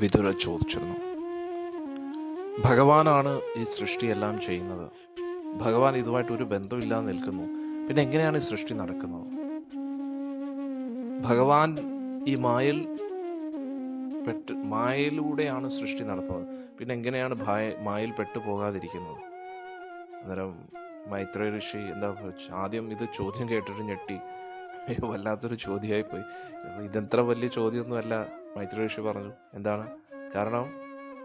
വിതുര ചോദിച്ചിരുന്നു. ഭഗവാനാണ് ഈ സൃഷ്ടിയെല്ലാം ചെയ്യുന്നത്. ഭഗവാൻ ഇതുമായിട്ട് ഒരു ബന്ധമില്ലാതെ നിൽക്കുന്നു. പിന്നെ എങ്ങനെയാണ് ഈ സൃഷ്ടി നടക്കുന്നത്? ഭഗവാൻ ഈ മായൽ പെട്ട് മായയിലൂടെയാണ് സൃഷ്ടി നടത്തുന്നത്. പിന്നെ എങ്ങനെയാണ് ഭായ മായയിൽ പെട്ടു പോകാതിരിക്കുന്നത്? അന്നേരം മൈത്രേ ഋഷി എന്താ ആദ്യം ഇത് ചോദ്യം കേട്ടിട്ട് ഞെട്ടി. വല്ലാത്തൊരു ചോദ്യമായി പോയി ഇതെത്ര വലിയ ചോദ്യമൊന്നുമല്ല. മൈത്രേയ ഋഷി പറഞ്ഞു എന്താണ്? കാരണം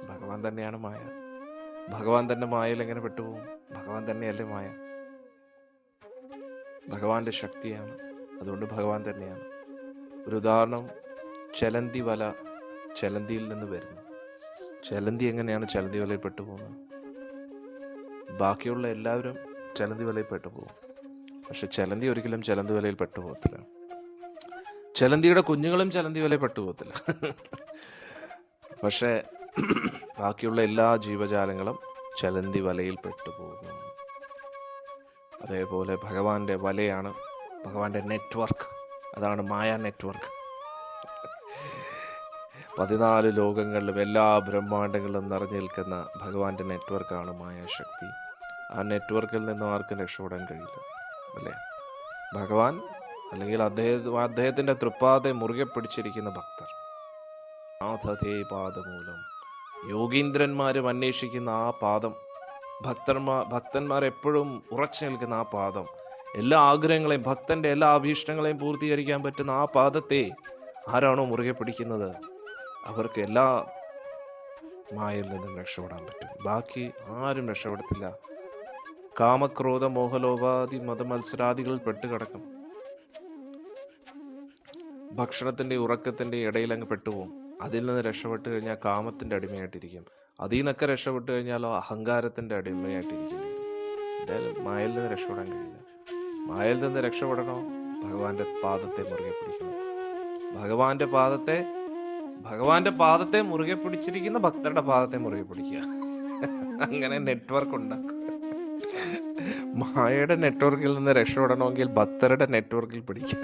ഭഗവാൻ തന്നെയാണ് മായ. ഭഗവാൻ തന്നെ മായയിൽ എങ്ങനെ പെട്ടുപോകും? ഭഗവാൻ തന്നെയല്ലേ മായ. ഭഗവാന്റെ ശക്തിയാണ് അതുകൊണ്ട് ഭഗവാൻ തന്നെയാണ്. ഒരു ഉദാഹരണം ചലന്തി വല ചലന്തിയിൽ നിന്ന് വരുന്നു. ചലന്തി എങ്ങനെയാണ് ചലന്തി വലയിൽ പെട്ടുപോകുന്നത്? ബാക്കിയുള്ള എല്ലാവരും ചലന്തി വലയിൽ പെട്ടുപോകും. പക്ഷെ ചലന്തി ഒരിക്കലും ചലന്തി വലയിൽ പെട്ടു പോകത്തില്ല ചലന്തിയുടെ കുഞ്ഞുങ്ങളും ചെലന്തി വലയിൽ പെട്ടുപോകത്തില്ല. പക്ഷേ ബാക്കിയുള്ള എല്ലാ ജീവജാലങ്ങളും ചലന്തി വലയിൽ പെട്ടുപോകുന്നു. അതേപോലെ ഭഗവാന്റെ വലയാണ് ഭഗവാന്റെ നെറ്റ്വർക്ക്. അതാണ് മായ നെറ്റ്വർക്ക്. പതിനാല് ലോകങ്ങളിലും എല്ലാ ബ്രഹ്മാണ്ടങ്ങളിലും നിറഞ്ഞു നിൽക്കുന്ന ഭഗവാന്റെ നെറ്റ്വർക്കാണ് മായാശക്തി. ആ നെറ്റ്വർക്കിൽ നിന്നും ആർക്കും രക്ഷപ്പെടാൻ കഴിയില്ല അല്ലേ? ഭഗവാൻ അല്ലെങ്കിൽ അദ്ദേഹം അദ്ദേഹത്തിന്റെ തൃപ്പാതെ മുറുകെ പിടിച്ചിരിക്കുന്ന ഭക്തർ. നാഥതേ പാദമൂലം. യോഗീന്ദ്രന്മാരും അന്വേഷിക്കുന്ന ആ പാദം. ഭക്തന്മാർ ഭക്തന്മാർ എപ്പോഴും ഉറച്ചു നിൽക്കുന്ന ആ പാദം. എല്ലാ ആഗ്രഹങ്ങളെയും ഭക്തന്റെ എല്ലാ അഭീഷ്ടങ്ങളെയും പൂർത്തീകരിക്കാൻ പറ്റുന്ന ആ പാദത്തെ ആരാണോ മുറുകെ പിടിക്കുന്നത്? അവർക്ക് എല്ലാ മായയിൽ നിന്നും രക്ഷപ്പെടാൻ പറ്റും. ബാക്കി ആരും രക്ഷപ്പെടത്തില്ല. കാമക്രോധ മോഹലോപാധി മതമത്സരാദികളിൽ പെട്ടുകിടക്കും. ഭക്ഷണത്തിന്റെ ഉറക്കത്തിന്റെ ഇടയിൽ അങ്ങ് പെട്ടുപോകും. അതിൽ നിന്ന് രക്ഷപ്പെട്ട് കഴിഞ്ഞാൽ കാമത്തിന്റെ അടിമയായിട്ടിരിക്കും. അതിൽ നിന്നൊക്കെ രക്ഷപ്പെട്ട് കഴിഞ്ഞാലോ അഹങ്കാരത്തിന്റെ അടിമയായിട്ടിരിക്കും. എന്തായാലും മായയിൽ നിന്ന് രക്ഷപ്പെടാൻ കഴിയില്ല. മായയിൽ നിന്ന് രക്ഷപ്പെടണോ? ഭഗവാന്റെ പാദത്തെ മുറുകെ പിടിക്കണം. ഭഗവാന്റെ പാദത്തെ ഭഗവാന്റെ പാദത്തെ മുറുകെ പിടിച്ചിരിക്കുന്ന ഭക്തരുടെ പാദത്തെ മുറുകെ പിടിക്കുക. അങ്ങനെ നെറ്റ്വർക്ക് ഉണ്ടാക്കുക മായയുടെ നെറ്റ്വർക്കിൽ നിന്ന് രക്ഷപ്പെടണമെങ്കിൽ ഭക്തരുടെ നെറ്റ്വർക്കിൽ പിടിക്കുക